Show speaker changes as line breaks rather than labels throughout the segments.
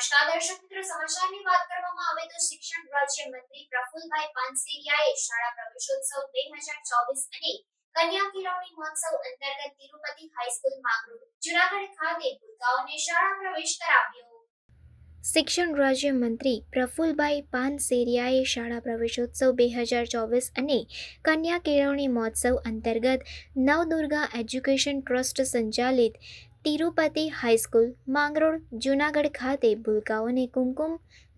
નમસ્કાર દર્શક મિત્રો, સમાચારની વાત કરવામાં આવે તો શિક્ષણ રાજ્ય મંત્રી પ્રફુલભાઈ પાનસેરિયાએ શાળા પ્રવેશોત્સવ બે હજાર ચોવીસ અને કન્યા કેળવણી મહોત્સવ અંતર્ગત તિરુપતિ હાઈસ્કૂલ માંગરોળ જુનાગઢ ખાતે ભૂલકાઓને શાળા પ્રવેશ કરાવ્યો. શિક્ષણ રાજ્ય મંત્રી પ્રફુલભાઈ પાનસેરિયાએ શાળા પ્રવેશોત્સવ બે હજાર ચોવીસ અને કન્યા કેળવણી મહોત્સવ અંતર્ગત નવદુર્ગા એજ્યુકેશન ટ્રસ્ટ સંચાલિત તિરુપતિ હાઈસ્કૂલ માંગરોળ જુનાગઢ ખાતે ભૂલકાઓને કુમકુમ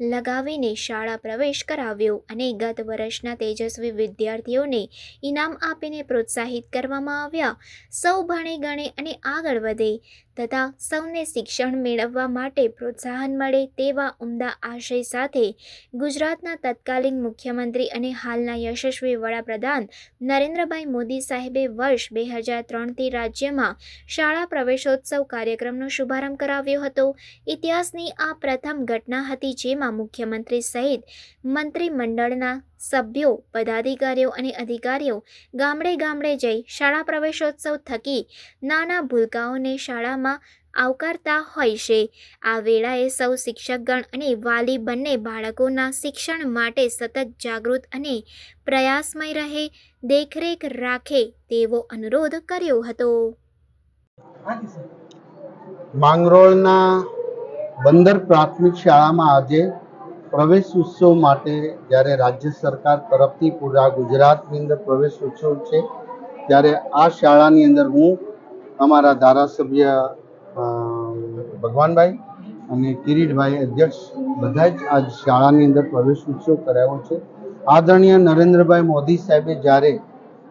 લગાવીને શાળા પ્રવેશ કરાવ્યો અને ગત વર્ષના તેજસ્વી વિદ્યાર્થીઓને ઇનામ આપીને પ્રોત્સાહિત કરવામાં આવ્યા. સૌ ભણે ગણે અને આગળ વધે તથા સૌને શિક્ષણ મેળવવા માટે પ્રોત્સાહન મળે તેવા ઉમદા આશય સાથે ગુજરાતના તત્કાલીન મુખ્યમંત્રી અને હાલના યશસ્વી વડાપ્રધાન નરેન્દ્રભાઈ મોદી સાહેબે વર્ષ બે હજાર ત્રણથી રાજ્યમાં શાળા પ્રવેશોત્સવ કાર્યક્રમનો શુભારંભ કરાવ્યો હતો. ઇતિહાસની આ પ્રથમ ઘટના હતી જેમાં મુખ્યમંત્રી સહિત મંત્રીમંડળના સભ્યો પદાધિકારીઓ અને અધિકારીઓ ગામડે ગામડે જઈ શાળા પ્રવેશોત્સવ થકી નાના ભૂલકાઓને શાળામાં આવકારતા હોય છે. આ વેળાએ સૌ શિક્ષકગણ અને વાલી બંને બાળકોના શિક્ષણ માટે સતત જાગૃત અને પ્રયાસમય રહે દેખરેખ રાખે તેવો અનુરોધ કર્યો હતો.
માંગરોળના બંદર પ્રાથમિક શાળામાં આજે પ્રવેશ ઉત્સવ માટે જ્યારે રાજ્ય સરકાર તરફથી પૂરા ગુજરાતની અંદર પ્રવેશ ઉત્સવ છે, ત્યારે આ શાળાની અંદર હું, અમારા ધારાસભ્ય ભગવાનભાઈ અને કિરીટભાઈ અધ્યક્ષ બધા જ આ શાળાની અંદર પ્રવેશ ઉત્સવ કરાવ્યો છે. આદરણીય નરેન્દ્રભાઈ મોદી સાહેબે જ્યારે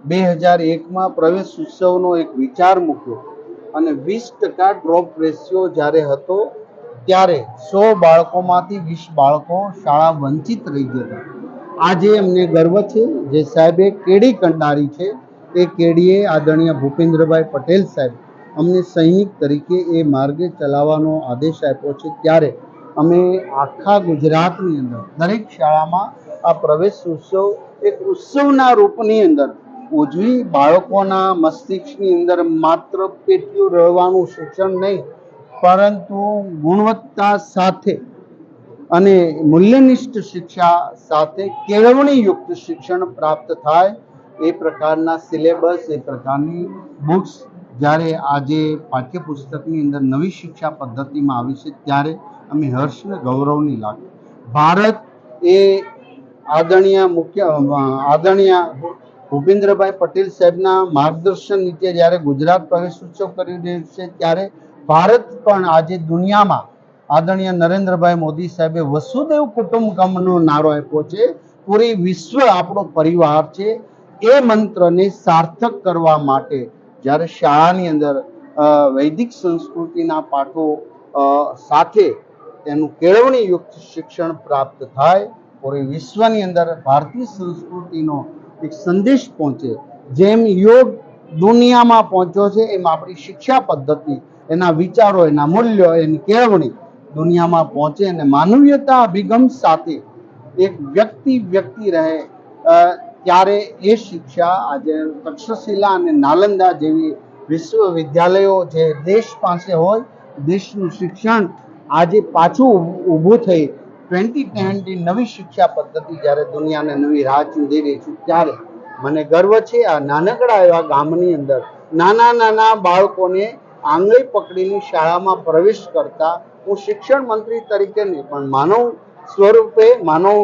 બે હજાર એકમાં પ્રવેશ ઉત્સવનો એક વિચાર મૂક્યો અને વીસ ટકા ડ્રોપ રેશિયો જ્યારે હતો ત્યારે સો બાળકોમાંથી વીસ બાળકો શાળા વંચિત રહી જતા. આજે અમને ગર્વ છે જે સાહેબે કેડી કંડારી છે. એ કેડીએ આદરણીય ભૂપેન્દ્રભાઈ પટેલ સાહેબ અમને સૈનિક તરીકે એ માર્ગે ચલાવવાનો આદેશ આપ્યો છે. ત્યારે અમે આખા ગુજરાતની અંદર, દરેક શાળામાં આ પ્રવેશ ઉત્સવ એક ઉત્સવના રૂપની અંદર, ઉજવી બાળકોના મસ્તિષ્કની અંદર માત્ર પેટલું રહેવાનું શિક્ષણ નહીં પરંતુ ગુણવત્તા સાથે અને મૂલ્યનિષ્ઠ શિક્ષા સાથે કેળવણીયુક્ત શિક્ષણ પ્રાપ્ત થાય એ પ્રકારના સિલેબસ, એ પ્રકારની બુક્સ જ્યારે આજે પાઠ્યપુસ્તકની અંદર નવી શિક્ષા પદ્ધતિમાં આવી છે, ત્યારે અમે હર્ષને ગૌરવની લાગણી. ભારત એ આદરણીય મુખ્ય, આદરણીય ભૂપેન્દ્રભાઈ પટેલ સાહેબના માર્ગદર્શન નીચે જ્યારે ગુજરાત પ્રવેશ ઉત્સવ કરી રહ્યું છે, ત્યારે ભારત પણ આજે દુનિયામાં આદરણીય નરેન્દ્રભાઈ મોદી સાહેબે વસુદેવ કુટુંબકમનો નારો આપ્યો છે. પૂરી વિશ્વ આપણો પરિવાર છે. એ મંત્રને સાર્થક કરવા માટે જ્યારે શાળાની અંદર વૈદિક સંસ્કૃતિના પાઠો સાથે એનું કેળવણીયુક્ત શિક્ષણ પ્રાપ્ત થાય, પૂરી વિશ્વની અંદર ભારતીય સંસ્કૃતિનો એક સંદેશ પહોંચે. જેમ યોગ દુનિયામાં પહોંચ્યો છે, એમ આપણી શિક્ષા પદ્ધતિ, એના વિચારો, એના મૂલ્યો, એની કેળવણી દુનિયામાં પહોંચે અને માનવીયતા અભિગમ સાથે એક વ્યક્તિ વ્યક્તિ રહે ત્યારે એ શિક્ષા આજે તક્ષશિલા અને નાલંદા જેવી વિશ્વવિદ્યાલયો જે દેશ પાસે હોય, દેશનું શિક્ષણ આજે પાછું ઊભું થઈ, ટ્વેન્ટી ટ્વેન્ટી નવી શિક્ષા પદ્ધતિ જ્યારે દુનિયાને નવી રાહ ચૂંધી રહી છે, ત્યારે મને ગર્વ છે આ નાનકડા એવા ગામની અંદર નાના નાના બાળકોને આંગળી પકડીની શાળામાં પ્રવેશ કરતા હું શિક્ષણ મંત્રી તરીકે નહીં, પણ માનવ સ્વરૂપે, માનવ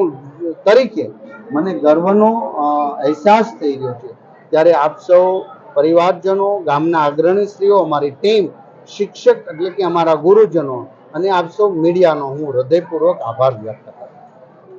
તરીકે મને ગર્વનો અહેસાસ થઈ ગયો છે. ત્યારે આપ સૌ પરિવારજનો, ગામના સ્ત્રીઓ, અમારી ટીમ, શિક્ષક એટલે કે અમારા ગુરુજનો અને આપ સૌ મીડિયાનો હું હૃદયપૂર્વક આભાર વ્યક્ત કરું